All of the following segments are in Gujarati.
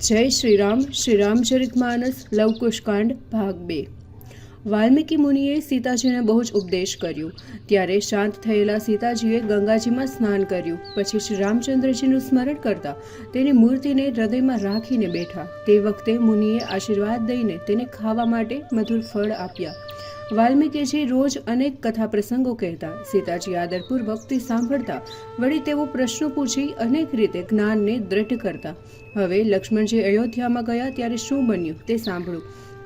જય શ્રી રામ શ્રી રામચરિતમાનસ લવકુશકાંડ ભાગ બે. વાલ્મીકી મુનિએ સીતાજીને બહુ જ ઉપદેશ કર્યો. ત્યારે શાંત થયેલા સીતાજીએ ગંગાજીમાં સ્નાન કર્યું. પછી શ્રી રામચંદ્રજીનું સ્મરણ કરતા તેની મૂર્તિને હૃદયમાં રાખીને બેઠા. તે વખતે મુનિએ આશીર્વાદ દઈને તેને ખાવા માટે મધુર ફળ આપ્યા. વાલ્મીકીજી રોજ અનેક કથા પ્રસંગો કહેતા, સીતાજી આદરપૂર્વક સાંભળતા, વળી તેઓ પ્રશ્નો પૂછી અનેક રીતે જ્ઞાનને દ્રઢ કરતા. હવે લક્ષ્મણજી અયોધ્યામાં ગયા ત્યારે શું બન્યું તે સાંભળો.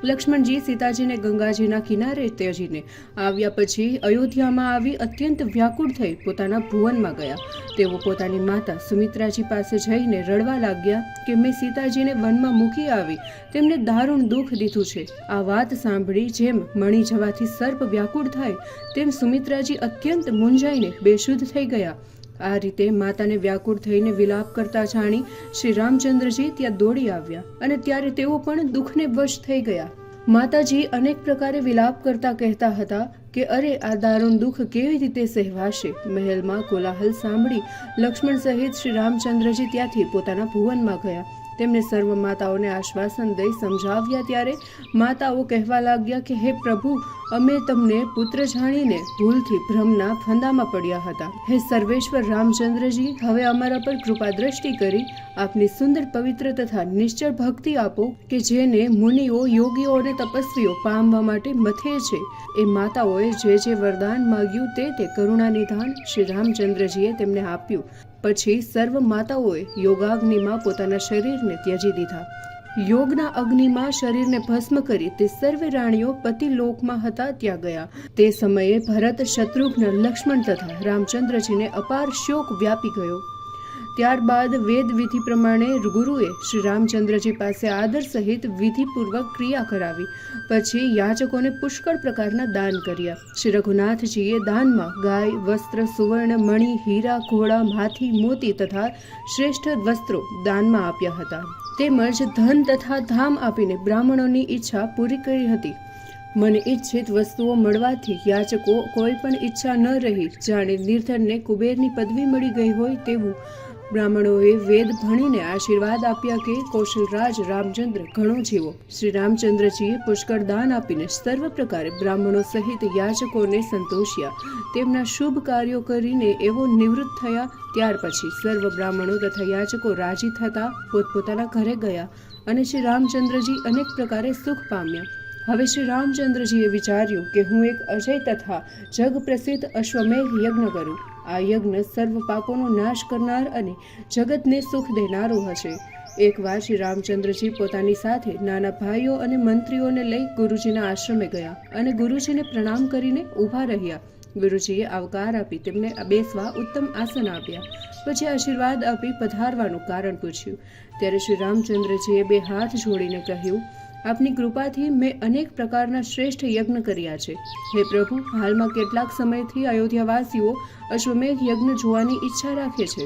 લક્ષ્મણજી સીતાજીને ગંગાજીના કિનારે ત્યજીને આવ્યા પછી અયોધ્યામાં આવી અત્યંત વ્યાકુળ થઈ પોતાના ભુવનમાં ગયા. તેઓ પોતાની માતા સુમિત્રાજી પાસે જઈને રડવા લાગ્યા કે મેં સીતાજીને વનમાં મૂકી આવી. તેમને દારૂણ દુઃખ દીધું છે. આ વાત સાંભળી જેમ મણી જવાથી સર્પ વ્યાકુળ થાય, તેમ સુમિત્રાજી અત્યંત મૂંઝાઈને બેશુદ્ધ થઈ ગયા. આ રીતે માતાને વ્યાકુળ થઈને વિલાપ કરતા જાણી શ્રી રામચંદ્રજી ત્યાં દોડી આવ્યા અને ત્યારે તેઓ પણ દુઃખને વશ થઈ ગયા. માતાજી અનેક પ્રકારે વિલાપ કરતા કહેતા હતા કે અરે આ દારૂણ દુઃખ કેવી રીતે સહેવાશે? મહેલમાં કોલાહલ સાંભળી લક્ષ્મણ સહિત શ્રી રામચંદ્રજી ત્યાંથી પોતાના ભુવનમાં ગયા. તેમને સર્વ માતાઓને આશ્વાસન દઈ સમજાવ્યા ત્યારે માતાઓ કહેવા લાગ્યા કે, હે પ્રભુ, અમે તમને પુત્ર જાણીને ભૂલથી ભ્રમના ફંદામાં પડ્યા હતા. હે સર્વેશ્વર રામચંદ્રજી, હવે અમારા પર કૃપા દ્રષ્ટિ કરી આપની સુંદર પવિત્ર તથા નિશ્ચળ ભક્તિ આપો કે જેને મુનિઓ, યોગીઓ અને તપસ્વીઓ પામવા માટે મથે છે. એ માતાઓએ જે જે વરદાન માગ્યું તે તે કરુણા નિધાન શ્રી રામચંદ્રજીએ તેમને આપ્યું. પછી સર્વ માતાઓએ યોગાગ્નિમાં પોતાના શરીરને ત્યજી દીધા. યોગના અગ્નિમાં શરીરને ભસ્મ કરી તે સર્વે રાણીઓ પતિ લોકમાં હતા ત્યાં ગયા. તે સમયે ભરત, શત્રુઘ્ન, લક્ષ્મણ તથા રામચંદ્રજીને અપાર શોક વ્યાપી ગયો. ત્યારબાદ વેદ વિધિ પ્રમાણે ગુરુએ શ્રી રામચંદ્રજી પાસે આદર સહિત વિધિપૂર્વક ક્રિયા કરાવી. પછી યાચકોને પુષ્કળ પ્રકારના દાન કર્યા. શ્રી રઘુનાથજીએ દાનમાં ગાય, વસ્ત્ર, સુવર્ણ, મણિ, હીરા, ઘોડા હાથી મોતી તથા શ્રેષ્ઠ વસ્ત્રો દાનમાં આપ્યા હતા. તેમજ ધન તથા ધામ આપીને બ્રાહ્મણોની ઈચ્છા પૂરી કરી હતી. મને ઈચ્છિત વસ્તુઓ મળવાથી યાચકો કોઈ પણ ઈચ્છા ન રહી. જાણે નિર્ધનને કુબેરની પદવી મળી ગઈ હોય તેવું બ્રાહ્મણોએ વેદ ભણીને આશીર્વાદ આપ્યા કે કૌશલરાજ રામચંદ્ર ઘણો જીવો. શ્રી રામચંદ્રજીએ પુષ્કળ દાન આપીને સર્વ પ્રકારે બ્રાહ્મણો સહિત યાચકોને સંતોષ્યા. તેમના શુભ કાર્યો કરીને એવો નિવૃત્ત થયા. ત્યાર પછી સર્વ બ્રાહ્મણો તથા યાચકો રાજી થતા પોતપોતાના ઘરે ગયા અને શ્રી રામચંદ્રજી અનેક પ્રકારે સુખ પામ્યા. હવે શ્રી રામચંદ્રજીએ વિચાર્યું કે હું એક અજય તથા જગ પ્રસિદ્ધ અશ્વમેઘ યજ્ઞ કરું. આ યજ્ઞ સર્વ પાપોનો નાશ કરનાર અને જગતને સુખ દેનારો હશે. એકવાર શ્રી રામચંદ્રજી પોતાની સાથે નાના ભાઈઓ અને મંત્રીઓને લઈ ગુરુજીના આશ્રમે ગયા અને ગુરુજીને પ્રણામ કરીને ઊભા રહ્યા. ગુરુજીએ આવકાર આપી તેમને બેસવા ઉત્તમ આસન આપ્યા. પછી આશીર્વાદ આપી પધારવાનું કારણ પૂછ્યું. ત્યારે શ્રી રામચંદ્રજીએ બે હાથ જોડીને કહ્યું આપની કૃપાથી મેં અનેક પ્રકારના શ્રેષ્ઠ યજ્ઞ કર્યા છે. હે પ્રભુ, હાલમાં કેટલાક સમયથી અયોધ્યાવાસીઓ અશ્વમેઘ યજ્ઞ જોવાની ઈચ્છા રાખે છે.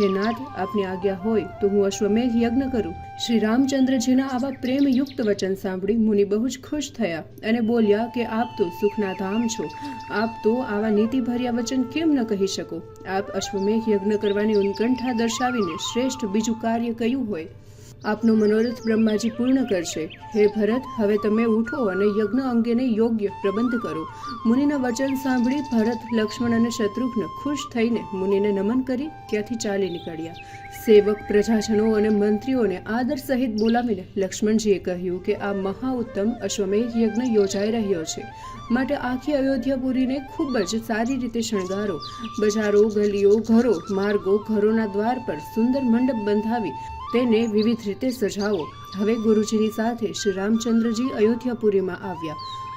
હે નાથ, આપની આજ્ઞા હોય તો હું અશ્વમેઘ યજ્ઞ કરું. શ્રી રામચંદ્રજીના આવા પ્રેમયુક્ત વચન સાંભળી મુનિ બહુ જ ખુશ થયા અને બોલ્યા કે આપ તો સુખના ધામ છો. આપ તો આવા નીતિભર્યા વચન કેમ ન કહી શકો? આપ અશ્વમેઘ યજ્ઞ કરવાની ઉત્કંઠા દર્શાવીને શ્રેષ્ઠ બીજું કાર્ય કયું હોય. આપનો મનોરથ બ્રહ્માજી પૂર્ણ કરશે. હે ભરત, હવે તમે ઉઠો અને યજ્ઞ અંગેને યોગ્ય પ્રબંધ કરો. મુનિના વચન સાંભળી ભરત, લક્ષ્મણ અને શત્રુઘ્ન ખુશ થઈને મુનિને નમન કરી ત્યાંથી ચાલી નીકળ્યા. સેવક, પ્રજાજનો અને મંત્રીઓને આદર સહિત બોલાવીને લક્ષ્મણજીએ કહ્યું કે આ મહા ઉત્તમ અશ્વમેઘ યજ્ઞ યોજાઈ રહ્યો છે. માટે આખી અયોધ્યાપુરીને ખૂબ જ સારી રીતે શણગારો. બજારો, ગલીઓ, ઘરો, માર્ગો, ઘરોના દ્વાર પર સુંદર મંડપ બંધાવી તેને વિવિધ રીતે સજાવો. હવે ગુરુજીની સાથે શ્રી રામચંદ્રજી અયોધ્યાપુરીમાં આવ્યા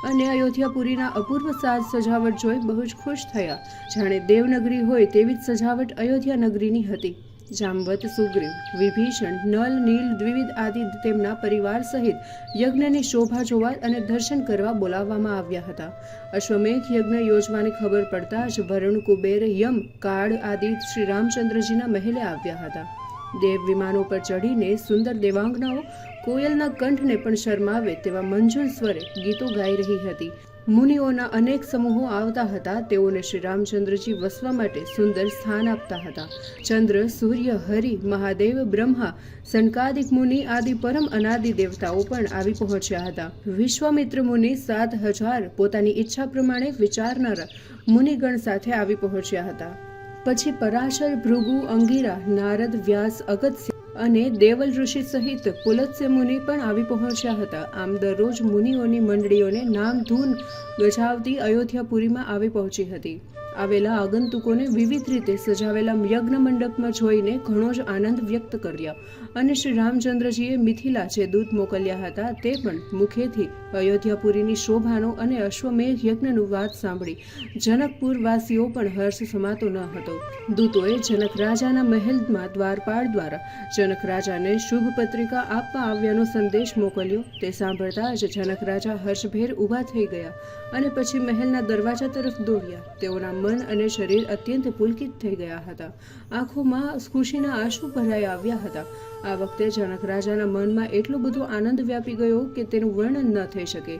અને અયોધ્યાપુરીના અપૂર્વ સાજ સજાવટ જોઈ બહુ જ ખુશ થયા. જાણે દેવનગરી હોય તેવી જ સજાવટ અયોધ્યા નગરીની હતી. જામવત સુગ્રીવ, વિભીષણ, નલ, નીલ, દ્વિવિધ આદિ તેમના પરિવાર સહિત યજ્ઞની શોભા જોવા અને દર્શન કરવા બોલાવવામાં આવ્યા હતા. અશ્વમેઘ યજ્ઞ યોજવાની ખબર પડતા જ વરુણ કુબેર યમ, કાળ આદિ શ્રી રામચંદ્રજીના મહેલે આવ્યા હતા. દેવ વિમાનો પર ચઢીને સુંદર દેવાંગનાઓ કોયલના કંઠને પણ શરમાવે તેવા મંજુલ સ્વરે ગીતો ગાઈ રહી હતી. મુનિઓના અનેક સમૂહો આવતા હતા. તેઓને શ્રી રામચંદ્રજી વસવા માટે સુંદર સ્થાન આપતા હતા. ચંદ્ર, સૂર્ય, હરિ, મહાદેવ, બ્રહ્મા સંકાદિક મુનિ આદિ પરમ અનાદિ દેવતાઓ પણ આવી પહોંચ્યા હતા. વિશ્વામિત્ર મુનિ સાત હજાર પોતાની ઈચ્છા પ્રમાણે વિચારનારા મુનિગણ સાથે આવી પહોંચ્યા હતા. પછી પરાશર, ભૃગુ, અંગીરા, નારદ, વ્યાસ અગત્ય અને દેવલ ઋષિ સહિત પુલત્સ્ય મુનિ પણ આવી પહોંચ્યા હતા. આમ દરરોજ મુનિઓની મંડળીઓને નામ ધૂન ગજાવતી અયોધ્યાપુરીમાં આવી પહોંચી હતી. આવેલા આગંતુકોને વિવિધ રીતે સજાવેલા યજ્ઞ મંડપમાં જોઈને ઘણો જ આનંદ વ્યક્ત કર્યા. અને શ્રી રામચંદ્રજીએ મિથિલા જે દૂત મોકલ્યા હતા તે પણ મુખેથી અયોધ્યાપુરીની શોભાનો અને અશ્વમેઘ યજ્ઞનું વાત સાંભળી. જનકપુરવાસીઓ પણ હર્ષ સમાતો ન હતો. દૂતોએ જનક રાજાના મહેલમાં દ્વારપાળ દ્વારા જનક રાજાને શુભ પત્રિકા આપવા આવ્યાનો સંદેશ મોકલ્યો. તે સાંભળતા જ જનક રાજા હર્ષભેર ઊભા થઈ ગયા અને પછી મહેલના દરવાજા તરફ દોડ્યા. તેઓના મન અને શરીર અત્યંત પુલકિત થઈ ગયા હતા. આંખોમાં ખુશીના આંસુ ભરાઈ આવ્યા હતા. આ વખતે જનક રાજાના મનમાં એટલો બધો આનંદ વ્યાપી ગયો કે તેનું વર્ણન ન થઈ શકે.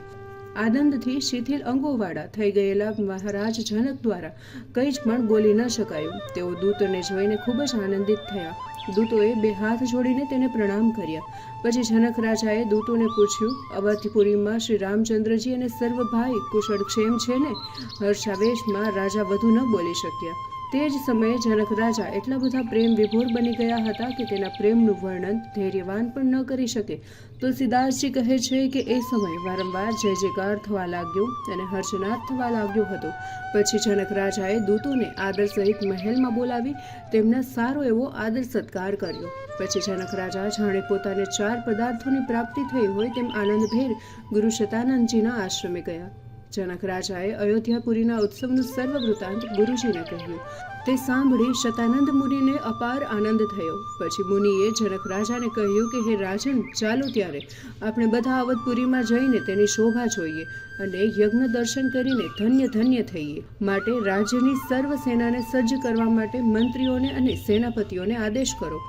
આનંદથી શિથિલ અંગોવાળા થઈ ગયેલા મહારાજ જનક દ્વારા કંઈ જ પણ બોલી ન શકાયું. તેઓ દૂતને જોઈને ખૂબ જ આનંદિત થયા. દૂતોએ બે હાથ જોડીને તેને પ્રણામ કર્યા. પછી જનક રાજાએ દૂતોને પૂછ્યું, અવધપુરીમાં શ્રી રામચંદ્રજી અને સર્વ ભાઈ કુશળક્ષેમ છે ને? હર્ષાવેશમાં રાજા વધુ ન બોલી શક્યા. તે જ સમયે જનક રાજા એટલા બધા પ્રેમ વિભોર બની ગયા હતા કે તેના પ્રેમનું વર્ણન ધૈર્યવાન પણ ન કરી શકે. તુલસીદાસજી કહે છે કે એ સમયે વારંવાર જય જયકાર થવા લાગ્યો અને હર્ષનાદ થવા લાગ્યો હતો. પછી જનક રાજાએ દૂતોને આદર સહિત મહેલમાં બોલાવી તેમના સારો એવો આદર સત્કાર કર્યો. પછી જનક રાજા જાણે પોતાને ચાર પદાર્થોની પ્રાપ્તિ થઈ હોય તેમ આનંદભેર ગુરુ શતાનંદજીના આશ્રમે ગયા. જનક રાજાએ અયોધ્યાપુરીના ઉત્સવનું સર્વ વૃત્તાંત ગુરુજીને કહ્યું. તે સાંભળી શતાનંદ મુનિને અપાર આનંદ થયો. પછી મુનિએ જનક રાજાને કહ્યું કે, હે રાજન, ચાલો ત્યારે. આપણે બધા અવધપુરીમાં જઈને તેની શોભા જોઈએ અને યજ્ઞ દર્શન કરીને ધન્ય ધન્ય થઈએ. માટે રાજ્યની સર્વ સેનાને સજ્જ કરવા માટે મંત્રીઓને અને સેનાપતિઓને આદેશ કરો.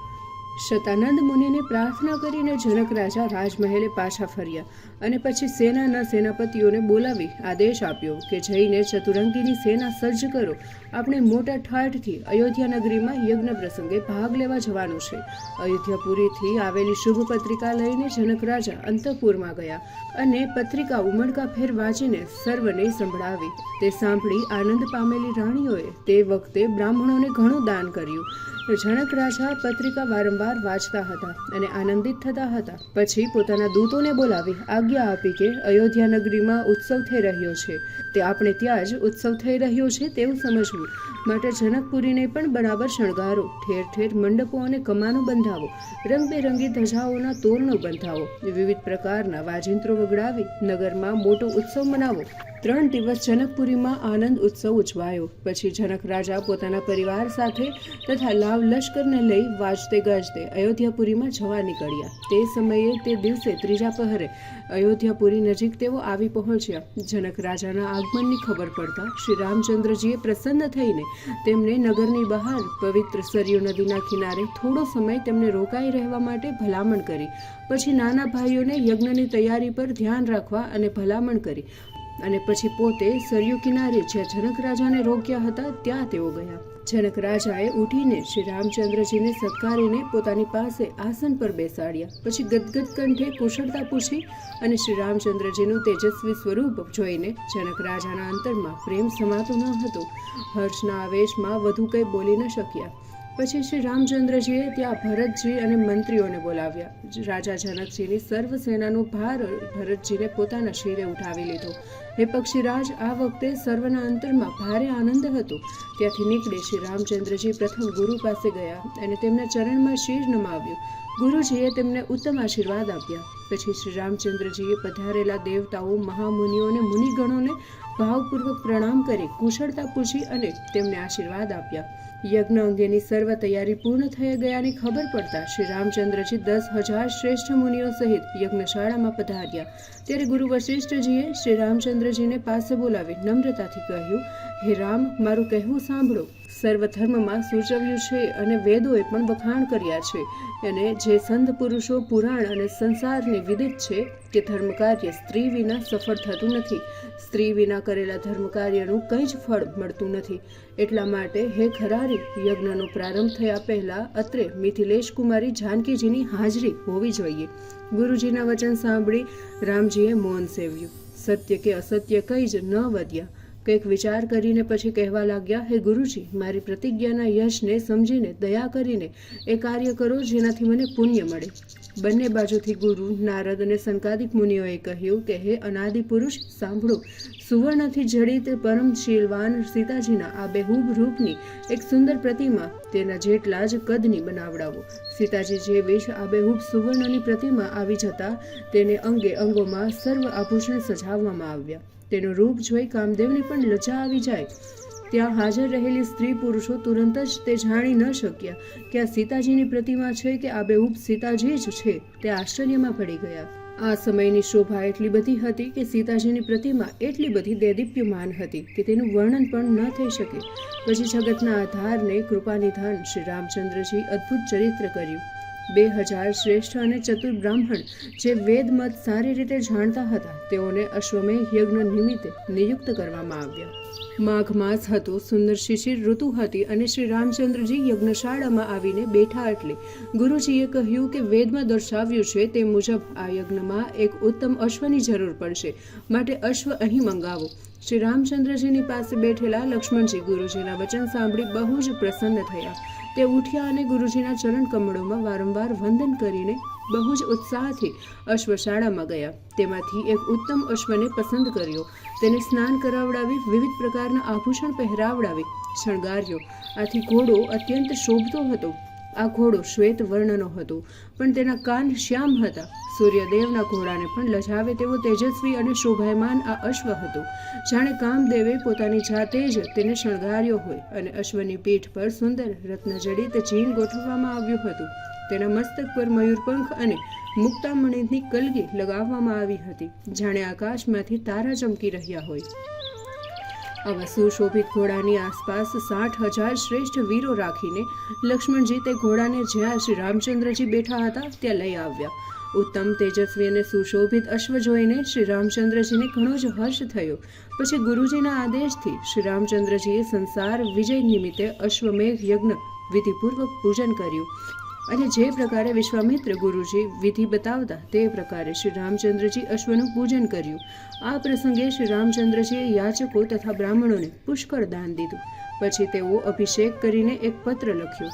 શતાનંદ મુનિને પ્રાર્થના કરીને જનક રાજા રાજમહેલે પાછા ફર્યા અને પછી સેનાના સેનાપતિઓને બોલાવી આદેશ આપ્યો કે જઈને ચતુરંગીની સેના સજ્જ કરો. આપણે મોટા ઠાઠથી અયોધ્યા નગરીમાં યજ્ઞ પ્રસંગે ભાગ લેવા જવાનું છે. અયોધ્યાપુરીથી આવેલી શુભ પત્રિકા લઈને જનક રાજા અંતઃપુરમાં ગયા અને પત્રિકા ઉમળકા ફેર વાંચીને સર્વને સંભળાવી. તે સાંભળી આનંદ પામેલી રાણીઓએ તે વખતે બ્રાહ્મણોને ઘણું દાન કર્યું. જનક રાજા પત્રિકા વારંવાર વાંચતા હતા અને આનંદિત થતા હતા. પછી પોતાના દૂતોને બોલાવી આજ્ઞા આપી કે અયોધ્યા નગરીમાં ઉત્સવ થઈ રહ્યો છે. તે આપણે ત્યાં જ ઉત્સવ થઈ રહ્યો છે તેવું સમજવું. માટે જનકપુરીને પણ બરાબર શણગારો. ઠેર ઠેર મંડપો અને કમાનો બંધાવો. રંગબેરંગી ધજાઓના તોરણો બંધાવો. વિવિધ પ્રકારના વાજિંત્રો વગડાવી નગરમાં મોટો ઉત્સવ મનાવો. ત્રણ દિવસ જનકપુરીમાં આનંદ ઉત્સવ ઉજવાયો. પછી જનક રાજા પોતાના પરિવાર સાથે તથા લાવ લશ્કરને લઈ વાજતે ગાજતે અયોધ્યાપુરીમાં જવા નીકળ્યા. તે સમયે તે દિવસે ત્રીજા પહરે અયોધ્યાપુરી નજીક તેઓ આવી પહોંચ્યા. જનક રાજાના આગમનની ખબર પડતા શ્રી રામચંદ્રજીએ પ્રસન્ન થઈને તેમને નગરની બહાર પવિત્ર સરયુ નદીના કિનારે થોડો સમય તેમને રોકાઈ રહેવા માટે ભલામણ કરી. પછી નાના ભાઈઓને યજ્ઞની તૈયારી પર ધ્યાન રાખવા અને ભલામણ કરી. અને પછી પોતે સરયુ કિનારે જ્યાં જનક રાજાને રોક્યા હતા, ત્યાં તેઓ ગયા. જનક રાજાએ ઉઠીને શ્રી રામચંદ્રજીને સત્કારીને પોતાની પાસે આસન પર બેસાડ્યા. પછી ગદગદ કંઠે કુશળતા પૂછી અને શ્રી રામચંદ્રજીનું તેજસ્વી સ્વરૂપ જોઈને જનક રાજાના અંતરમાં પ્રેમ સમાતો ન હતો. હર્ષના આવેશમાં વધુ કંઈ બોલી ન શક્યા. પછી શ્રી રામચંદ્રજીએ ત્યાં ભરતજી અને મંત્રીઓને બોલાવ્યા. રાજા જનકજીની સર્વ સેનાનો ભાર ભરતજીને પોતાના શિરે ઉઠાવી લીધો. હે પક્ષીરાજ આ વખતે સર્વના અંતરમાં ભારે આનંદ હતો. ત્યાંથી નીકળી શ્રી રામચંદ્રજી પ્રથમ ગુરુ પાસે ગયા અને તેમના ચરણમાં શીર નમાવ્યું. ગુરુજીએ તેમને ઉત્તમ આશીર્વાદ આપ્યા. પછી શ્રી રામચંદ્રજીએ પધારેલા દેવતાઓ મહામુનિઓ અને મુનિગણોને ભાવપૂર્વક પ્રણામ કરી, કુશળતા પૂછી અને તેમને આશીર્વાદ આપ્યા. યજ્ઞ અંગેની સર્વ તૈયારી પૂર્ણ થઈ ગયાની ખબર પડતા શ્રી રામચંદ્રજી દસ હજાર શ્રેષ્ઠ મુનિઓ સહિત યજ્ઞશાળામાં પધાર્યા. ત્યારે ગુરુ વશિષ્ઠજીએ શ્રી રામચંદ્રજીને પાસે બોલાવી નમ્રતાથી કહ્યું, હે રામ, મારું કહેવું સાંભળો. સર્વ ધર્મમાં સૂચવ્યું છે અને વેદોએ પણ વખાણ કર્યા છે. અને જે સંત પુરુષો પુરાણ અને સંસારને વિદિત છે, કે ધર્મ કાર્ય સ્ત્રી વિના સફળ થતું નથી. સ્ત્રી વિના કરેલા ધર્મ કાર્યનું કંઈ જ ફળ મળતું નથી. એટલા માટે હે ખરારી, યજ્ઞનો પ્રારંભ થયા પહેલાં અત્રે મિથિલેશ કુમારી જાનકીજીની હાજરી હોવી જોઈએ. ગુરુજીના વચન સાંભળી રામજીએ મૌન સેવ્યું. સત્ય કે અસત્ય કંઈ જ ન વધ્યા. કંઈક વિચાર કરીને પછી કહેવા લાગ્યા, હે ગુરુજી, મારી પ્રતિજ્ઞાના યશને સમજીને, દયા કરીને એ કાર્ય કરો જેનાથી મને પુણ્ય મળે. બંને બાજુથી ગુરુ, નારદ અને સંકાદિક મુનિઓએ કહ્યું કે, હે અનાદિ પુરુષ, સાંભળો સુવર્ણથી જડિત પરમ શીલવાન સીતાજીના આ બેહૂબ રૂપની એક સુંદર પ્રતિમા તેના જેટલા જ કદની બનાવડાવો. સીતાજી જે વેશ આ બેહૂબ સુવર્ણની પ્રતિમા આવી જતા તેને અંગે અંગોમાં સર્વ આભૂષણ સજાવવામાં આવ્યા. તેનું રૂપ જોઈ કામદેવને પણ લજા આવી જાય. ત્યાં હાજર રહેલી સ્ત્રી પુરુષો તુરંત જ તે જાણી ન શક્યા કે આ સીતાજીની પ્રતિમા છે કે આ બેહૂબ સીતાજી જ છે તે આશ્ચર્યમાં પડી ગયા. આ સમયની શોભા એટલી બધી હતી કે સીતાજીની પ્રતિમા એટલી બધી દેદીપ્યમાન હતી કે તેનું વર્ણન પણ ન થઈ શકે. પછી જગતના આધારને કૃપાનિધાન શ્રી રામચંદ્રજી અદ્ભુત ચરિત્ર કર્યું. બે હજાર શ્રેષ્ઠ અને ચતુર બ્રાહ્મણ જે વેદમત સારી રીતે જાણતા હતા, તેઓને અશ્વમેઘ યજ્ઞ નિમિત્તે નિયુક્ત કરવામાં આવ્યા. માઘ માસ હતો, સુંદર શિશિર ઋતુ હતી અને શ્રી રામચંદ્રજી યજ્ઞશાળામાં આવીને બેઠા એટલે ગુરુજીએ કહ્યું કે વેદમાં દર્શાવ્યું છે તે મુજબ આ યજ્ઞમાં એક ઉત્તમ અશ્વની જરૂર પડશે, માટે અશ્વ અહીં મંગાવો. શ્રી રામચંદ્રજીની પાસે બેઠેલા લક્ષ્મણજી ગુરુજીના વચન સાંભળી બહુ જ પ્રસન્ન થયા. તે ઉઠ્યા અને ગુરુજીના ચરણ કમળોમાં વારંવાર વંદન કરીને બહુ જ ઉત્સાહથી અશ્વશાળામાં ગયા. તેમાંથી એક ઉત્તમ અશ્વને પસંદ કર્યો. તેને સ્નાન કરાવડાવી વિવિધ પ્રકારના આભૂષણ પહેરાવડાવી. શણગાર્યો. આથી ઘોડો અત્યંત શોભતો હતો. આ ઘોડો શ્વેત વર્ણનો હતો, પણ તેના કાન શ્યામ હતા. સૂર્યદેવના ઘોડાને પણ લજાવે તેવો તેજસ્વી અને શોભાયમાન આ અશ્વ હતો. જાણે કામદેવે પોતાની જાતે જ તેને શણગાર્યો હોય અને અશ્વની પીઠ પર સુંદર રત્નજડિત ચીન ગોઠવવામાં આવ્યું હતું. તેના મસ્તક પર મયુરપંખ અને મુક્તામણીની કલગી લગાવવામાં આવી હતી. જાણે આકાશમાંથી તારા ચમકી રહ્યા હોય. આવા સુશોભિત ઘોડાની આસપાસ સાઠ હજાર શ્રેષ્ઠ વીરો રાખીને લક્ષ્મણજી તે ઘોડાને જ્યાં શ્રી રામચંદ્રજી બેઠા હતા, ત્યાં લઈ આવ્યા. ઉત્તમ તેજસ્વી અને સુશોભિત અશ્વ જોઈને શ્રી રામચંદ્રજીને ઘણો જ હર્ષ થયો. પછી ગુરુજીના આદેશથી શ્રી રામચંદ્રજીએ સંસાર વિજય નિમિત્તે અશ્વમેઘ યજ્ઞ વિધિપૂર્વક પૂજન કર્યું. અને જે પ્રકારે વિશ્વામિત્ર ગુરુજી વિધિ બતાવતા, તે પ્રકારે શ્રી રામચંદ્રજી અશ્વનું પૂજન કર્યું. આ પ્રસંગે શ્રી રામચંદ્રજીએ યાચકો તથા બ્રાહ્મણોને પુષ્કળ દાન દીધું. પછી તેઓ અભિષેક કરીને એક પત્ર લખ્યો.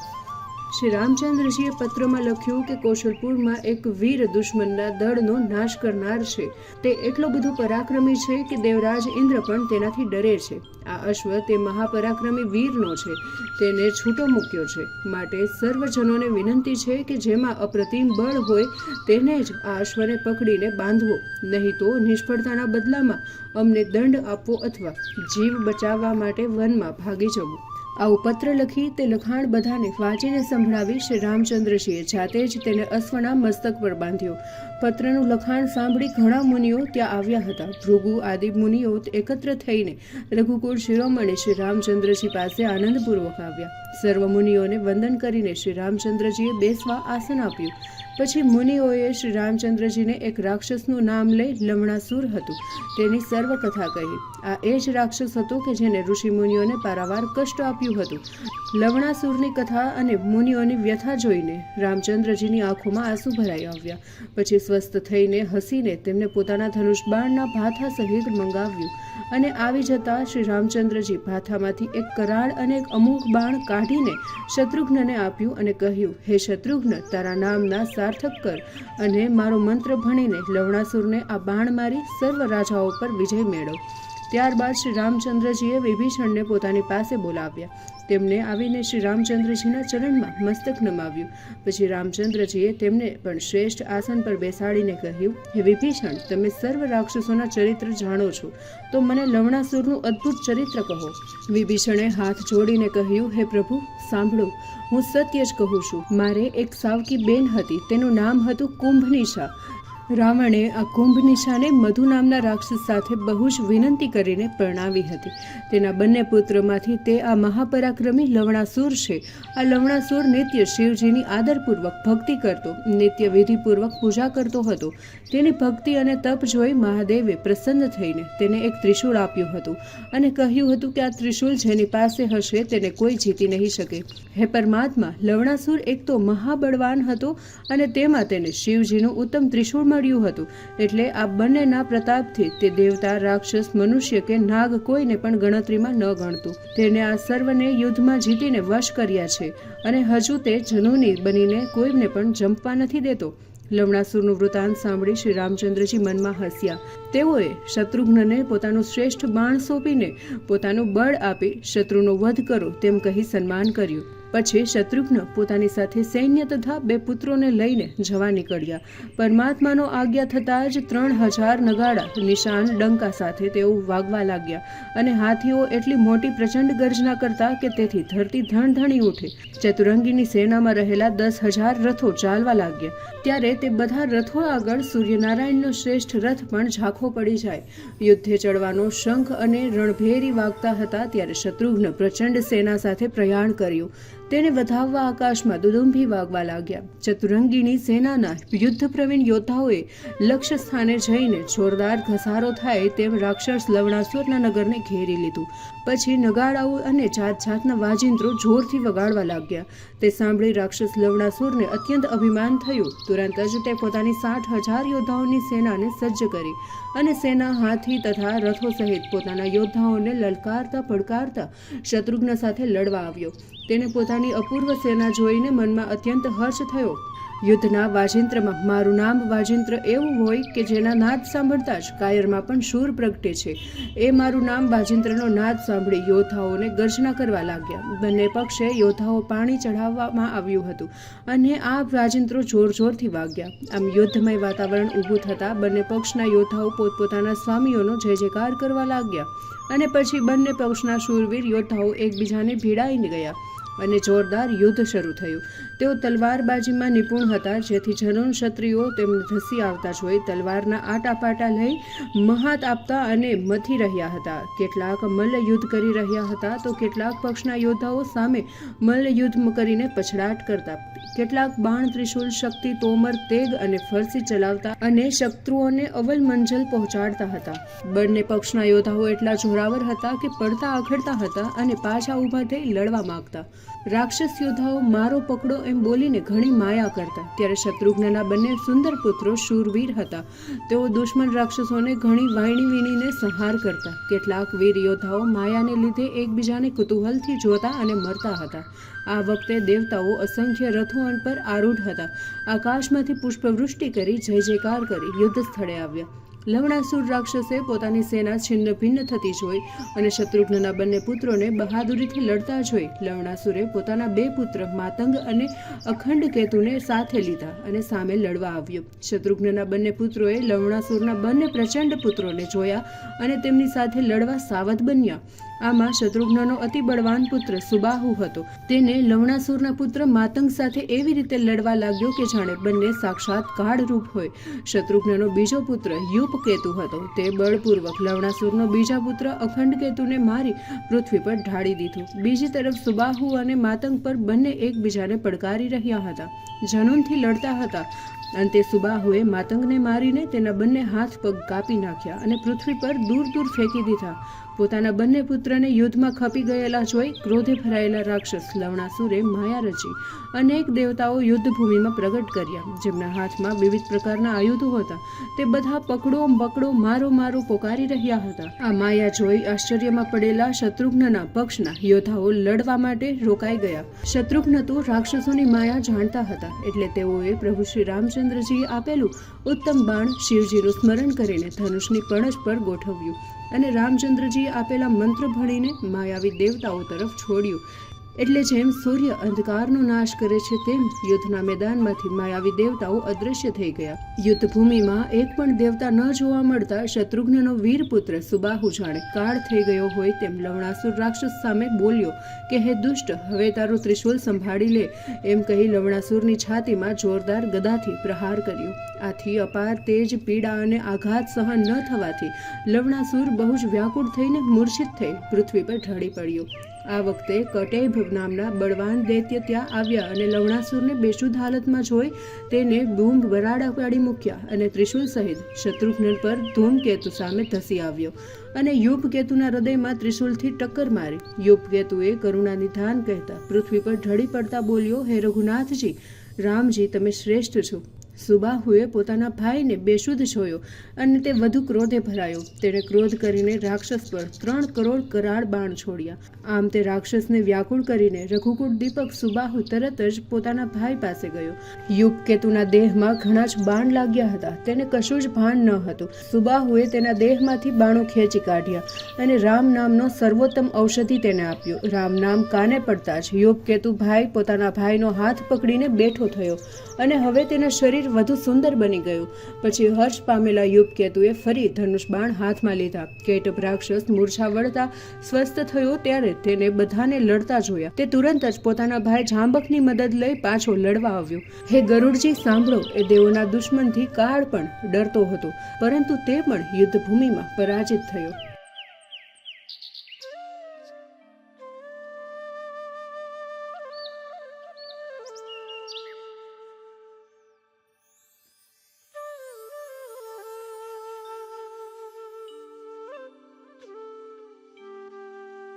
શ્રી રામચંદ્રજીએ પત્રમાં લખ્યું કે કૌશલપુરમાં એક વીર દુશ્મનના દળનો નાશ કરનાર છે. તે એટલો બધો પરાક્રમી છે કે દેવરાજ ઇન્દ્ર પણ તેનાથી ડરે છે. આ અશ્વ તે મહાપરાક્રમી વીરનો છે. તેને છૂટો મૂક્યો છે. માટે સર્વજનોને વિનંતી છે કે જેમાં અપ્રતિમ બળ હોય તેને જ આ અશ્વને પકડીને બાંધવો. નહીં તો નિષ્ફળતાના બદલામાં અમને દંડ આપવો અથવા જીવ બચાવવા માટે વનમાં ભાગી જવું. આવું પત્ર લખી તે લખાણ બધાને વાંચીને સંભળાવી શ્રી રામચંદ્રજીએ જાતે જ તેને અશ્વના મસ્તક પર બાંધ્યો. પત્રનું લખાણ સાંભળી ઘણા મુનિઓ ત્યાં આવ્યા હતા. ભૃગુ, આદિ મુનિઓ એકત્ર થઈને રઘુકુળ શિરોમણી શ્રી રામચંદ્રજી પાસે આનંદપૂર્વક આવ્યા. સર્વ મુનિઓને વંદન કરીને શ્રી રામચંદ્રજીએ બેસવા આસન આપ્યું. પછી મુનિઓએ શ્રી રામચંદ્રજીને એક રાક્ષસનું નામ લઈ લમણાસુર હતું. તેની સર્વ કથા કહી. આ એ જ રાક્ષસ હતો કે જેને ઋષિ મુનિઓને પારાવાર કષ્ટ આપ્યું હતું. લવણાસુરની કથા અને મુનિઓની વ્યથા જોઈને રામચંદ્રજીની આંખોમાં આંસુ ભરાઈ આવ્યા. પછી સ્વસ્થ થઈને હસીને તેમને પોતાના ધનુષ બાણના ભાથા સહિત મંગાવ્યું અને આવી જતા શ્રી રામચંદ્રજી ભાથામાંથી એક કરાળ અને એક અમુક બાણ કાઢીને શત્રુઘ્નને આપ્યું અને કહ્યું, હે શત્રુઘ્ન, તારા નામના સાર્થક કર અને મારો મંત્ર ભણીને લવણાસુરને આ બાણ મારી સર્વ રાજાઓ પર વિજય મેળવ. ત્યારબાદ શ્રી રામચંદ્રજીએ વિભીષણને પોતાની પાસે બોલાવ્યા. તેમને આવીને શ્રી રામચંદ્રજીના ચરણમાં મસ્તક નમાવ્યું. પછી રામચંદ્રજીએ તેમને પણ શ્રેષ્ઠ આસન પર બેસાડીને કહ્યું, હે વિભીષણ, તમે સર્વ રાક્ષસોના ચરિત્ર જાણો છો. તો મને લવણાસુરનું અદ્ભુત ચરિત્ર કહો. વિભીષણે હાથ જોડીને કહ્યું, હે પ્રભુ, સાંભળો. હું સત્ય જ કહું છું. મારે એક સાવકી બેન હતી. તેનું નામ હતું કુંભનિશા. રાવણે આ કુંભ નિશાને મધુ નામના રાક્ષસ સાથે બહુ જ વિનંતી કરીને પરણાવી હતી. તેના બંને પુત્રમાંથી તે આ મહાપરાક્રમી લવણાસુર છે. આ લવણાસુર નિત્ય શિવજીની આદરપૂર્વક ભક્તિ કરતો, નિત્ય વિધિપૂર્વક પૂજા કરતો હતો. તેની ભક્તિ અને તપ જોઈ મહાદેવે પ્રસન્ન થઈને તેને એક ત્રિશૂળ આપ્યું હતું અને કહ્યું હતું કે આ ત્રિશૂળ જેની પાસે હશે તેને કોઈ જીતી નહીં શકે. હે પરમાત્મા, લવણાસુર એક તો મહાબળવાન હતો અને તેમાં તેને શિવજીનું ઉત્તમ ત્રિશૂળ મળ્યું હતું. એટલે આ બંનેના પ્રતાપથી તે દેવતા, રાક્ષસ, મનુષ્ય કે નાગ કોઈને પણ ગણતરીમાં ન ગણતું. તેને આ સર્વને યુદ્ધમાં જીતીને વશ કર્યા છે અને હજુ તે જનુની બનીને કોઈને પણ જંપવા નથી દેતો. લવણાસુરનું વૃતાંત સાંભળી શ્રી રામચંદ્રજી મનમાં હસ્યા. તેઓએ શત્રુઘ્નને પોતાનું શ્રેષ્ઠ બાણ સોંપીને પોતાનું બળ આપી શત્રુનો વધ કરો તેમ કહી સન્માન કર્યું. પછી શત્રુઘ્ન પોતાની સાથે સૈન્ય તથા બે પુત્રોને લઈને જવા નીકળ્યા. પરમાત્માનો આજ્ઞા થતાં જ ત્રણ હજાર નગાડા, નિશાન, ડંકા સાથે તેઓ વાગવા લાગ્યા અને હાથીઓ એટલી મોટી પ્રચંડ ગર્જના કરતા કે તેથી ધરતી ધણધણી ઉઠી. ચતુરંગીની સેનામાં રહેલા દસ હજાર રથો ચાલવા લાગ્યા. ત્યારે તે બધા રથો આગળ સૂર્યનારાયણનો શ્રેષ્ઠ રથ પણ ઝાંખો પડી જાય. યુદ્ધે ચડવાનો શંખ અને રણભેરી વાગતા હતા ત્યારે શત્રુઘ્ન પ્રચંડ સેના સાથે પ્રયાણ કર્યું. તેને વધાવવા આકાશમાં દુદુંભી વાગવા લાગ્યા. ચતુરંગીની સેનાના યુદ્ધ પ્રવીણ યોદ્ધાઓએ લક્ષ્ય સ્થાને જઈને જોરદાર ઘસારો થાય તેમ રાક્ષસ લવણાસુરના નગરને ઘેરી લીધું. પછી નગાડાઓ અને જાત જાતના વાજિંત્રો જોરથી વગાડવા લાગ્યા. તે સાંભળી રાક્ષસ લવણાસુરને અત્યંત અભિમાન થયું. તુરંત જ તે પોતાની સાઠ હજાર યોદ્ધાઓની સેનાને સજ્જ કરી અને સેના હાથી તથા રથો સહિત પોતાના યોદ્ધાઓને લલકારતા પડકારતા શત્રુઘ્ન સાથે લડવા આવ્યો. તેને પોતાની અપૂર્વ સેના જોઈને મનમાં અત્યંત હર્ષ થયો. યુદ્ધના વાજિંત્રમાં મારું નામ વાજિંત્ર એવું હોય કે જેના નાદ સાંભળતા જ કાયરમાં પણ શૂર પ્રગટે છે. એ મારું નામ વાજિંત્રનો નાદ સાંભળી યોદ્ધાઓને ગર્જના કરવા લાગ્યા. બંને પક્ષે યોદ્ધાઓ પાણી ચઢાવવામાં આવ્યું હતું અને આ વાજિંત્રો જોર જોરથી વાગ્યા. આમ યુદ્ધમય વાતાવરણ ઊભું થતાં બંને પક્ષના યોદ્ધાઓ પોતપોતાના સ્વામીઓનો જય જયકાર કરવા લાગ્યા અને પછી બંને પક્ષના શૂરવીર યોદ્ધાઓ એકબીજાને ભીડાઈને ગયા. અને જોરદાર યુદ્ધ શરૂ થયું. તેઓ તલવારબાજીમાં નિપુણ હતા, જેથી જનોન ક્ષત્રિયો તેમને ધસી આવતા જોઈ તલવારના આટાપાટા લઈ મહાત આપતા અને મથી રહ્યા હતા. કેટલાક મલ્લયુદ્ધ કરી રહ્યા હતા તો કેટલાક પક્ષના યોદ્ધાઓ સામે મલ્લયુદ્ધ કરીને પછડાટ કરતા. કેટલાક બાણ ત્રિશૂલ શક્તિ તોમર, તેગ અને ફરસી ચલાવતા અને શત્રુઓને અવલ મંજલ પહોંચાડતા હતા. બંને પક્ષના યોદ્ધાઓ એટલા જોરાવર હતા કે પડતા આખડતા હતા અને પાછા ઊભા થઈ લડવા માંગતા. રાક્ષસ યોદ્ધાઓ મારો પકડો એમ બોલીને ઘણી માયા કરતા. ત્યારે શત્રુઘ્નના બંને સુંદર પુત્રો શૂરવીર હતા. તેઓ દુશ્મન રાક્ષસોને ઘણી વાયણી વીણીને સંહાર કરતા. કેટલાક વીર યોદ્ધાઓ માયાને લીધે એકબીજાને કુતૂહલથી જોતા અને મરતા હતા. આ વખતે દેવતાઓ અસંખ્ય રથો પર આરૂઢ હતા. આકાશમાંથી પુષ્પવૃષ્ટિ કરી જય જયકાર કરી યુદ્ધ સ્થળે આવ્યા. લવણાસુર રાક્ષસે પોતાની સેના છિન્ન ભિન્ન થતી જોઈ અને શત્રુઘ્નના બંને પુત્રોને બહાદુરીથી લડતા જોઈ લવણાસુરે પોતાના બે પુત્ર માતંગ અને અખંડ કેતુને સાથે લીધા અને સામે લડવા આવ્યો. શત્રુઘ્નના બંને પુત્રોએ લવણાસુરના બંને પ્રચંડ પુત્રોને જોયા અને તેમની સાથે લડવા સાવધ બન્યા. આમાં શત્રુઘ્નનો અતિ બળવાન પુત્ર સુબાહુ હતો. તેને લવણાસુરના પુત્ર માતંગ સાથે એવી રીતે લડવા લાગ્યો કે જાણે બંને સાક્ષાત કાળરૂપ હોય. શત્રુઘ્નનો બીજો પુત્ર યુપ કેતુ હતો. તે બળપૂર્વક લવણાસુરનો બીજા પુત્ર અખંડ કેતુને મારી પૃથ્વી પર ઢાળી દીધું. બીજી તરફ સુબાહુ અને માતંગ પર બંને એકબીજાને પડકારી રહ્યા હતા. જનૂનથી લડતા હતા. અંતે સુબાહુએ માતંગને મારીને તેના બંને હાથ પગ કાપી નાખ્યા અને પૃથ્વી પર દૂર દૂર ફેંકી દીધા. પોતાના બંને પુત્રને યુદ્ધમાં ખપી ગયેલા જોઈ ક્રોધે ભરાયેલા રાક્ષસ લવણાસુરે માયા રચી અનેક દેવતાઓ યુદ્ધભૂમિમાં પ્રગટ કર્યા. જેમના હાથમાં વિવિધ પ્રકારના આયુધો હતા. તે બધા પકડો બકડો મારો મારો પોકારી રહ્યા હતા. આ માયા જોઈ આશ્ચર્યમાં પડેલા શત્રુઘ્નના પક્ષના યોદ્ધાઓ લડવા માટે રોકાઈ ગયા. શત્રુઘ્ન તો રાક્ષસોની માયા જાણતા હતા. એટલે તેઓએ પ્રભુ શ્રી રામચંદ્રજીએ આપેલું ઉત્તમ બાણ શિવજીનું સ્મરણ કરીને ધનુષની પણજ પર ગોઠવ્યું. અને રામચંદ્રજીએ આપેલા મંત્ર ભણીને માયાવી દેવતાઓ તરફ છોડ્યું. એટલે જેમ સૂર્ય અંધકારનો નાશ કરે છે, તેમ યુદ્ધના મેદાનમાંથી માયાવી દેવતાઓ અદૃશ્ય થઈ ગયા. યુદ્ધભૂમિમાં એક પણ દેવતા ન જોવા મળતા શત્રુઘ્નનો વીર પુત્ર સુબાહુ જાણે કાળ થઈ ગયો હોય તેમ લવણાસુર રાક્ષસ સામે બોલ્યો કે, હે દુષ્ટ, હવે તારું ત્રિશુલ સંભાળી લે. એમ કહી લવણાસુરની છાતીમાં જોરદાર ગદાથી પ્રહાર કર્યો. આથી અપાર તેજ, પીડા અને આઘાત સહન ન થવાથી લવણાસુર બહુ જ વ્યાકુળ થઈને મૂર્છિત થઈ પૃથ્વી પર ઢળી પડ્યો. આ વખતે કટેભ નામના બળવાન દૈત્ય ત્યાં આવ્યા અને લવણાસુરને બેશુદ્ધ હાલતમાં જોઈ તેને બૂમ વરાડા પાડી મૂક્યા અને ત્રિશુલ સહિત શત્રુઘ્ન પર ધૂમકેતુ સામે ધસી આવ્યો અને યુપકેતુના હૃદયમાં ત્રિશુલથી ટક્કર મારી. યુપકેતુએ કરુણા નિધાન કહેતા પૃથ્વી પર ઢળી પડતા બોલ્યો, હે રઘુનાથજી, રામજી, તમે શ્રેષ્ઠ છો. સુબાહુએ પોતાના ભાઈને બેશુદ્ધ જોયો અને તે વધુ ક્રોધે ભરાયો. તેણે ક્રોધ કરીને રાક્ષસ પર ત્રણ કરોડ કરાળ બાણ છોડ્યા. આમ તે રાક્ષસને વ્યાકુળ કરીને રઘુકુળ દીપક સુબાહુ તરત જ પોતાના ભાઈ પાસે ગયો. યુગકેતુના દેહમાં ઘણા જ બાણ લાગ્યા હતા. તેને કશું જ ભાન ન હતું. સુબાહુએ તેના દેહમાંથી બાણો ખેંચી કાઢ્યા અને રામ નામનો સર્વોત્તમ ઔષધિ તેને આપ્યો. રામ નામ કાને પડતા જ યુગકેતુ ભાઈ પોતાના ભાઈનો હાથ પકડીને બેઠો થયો અને હવે તેના શરીર વધુ સુંદર બની ગયું. પછી હર્ષ પામેલા યુગકેતુએ ફરી ધનુષ બાણ હાથમાં લીધા. કેટપ રાક્ષસ મૂર્છા વળતા સ્વસ્થ થયો ત્યારે તેને બધાને લડતા જોયા. તે તુરંત જ પોતાના ભાઈ જાંબકની મદદ લઈ પાછો લડવા આવ્યો. હે ગરુડજી, સાંભળો, એ દેવોના દુશ્મનથી કાળ પણ ડરતો હતો, પરંતુ તે પણ યુદ્ધ ભૂમિમાં પરાજિત થયો.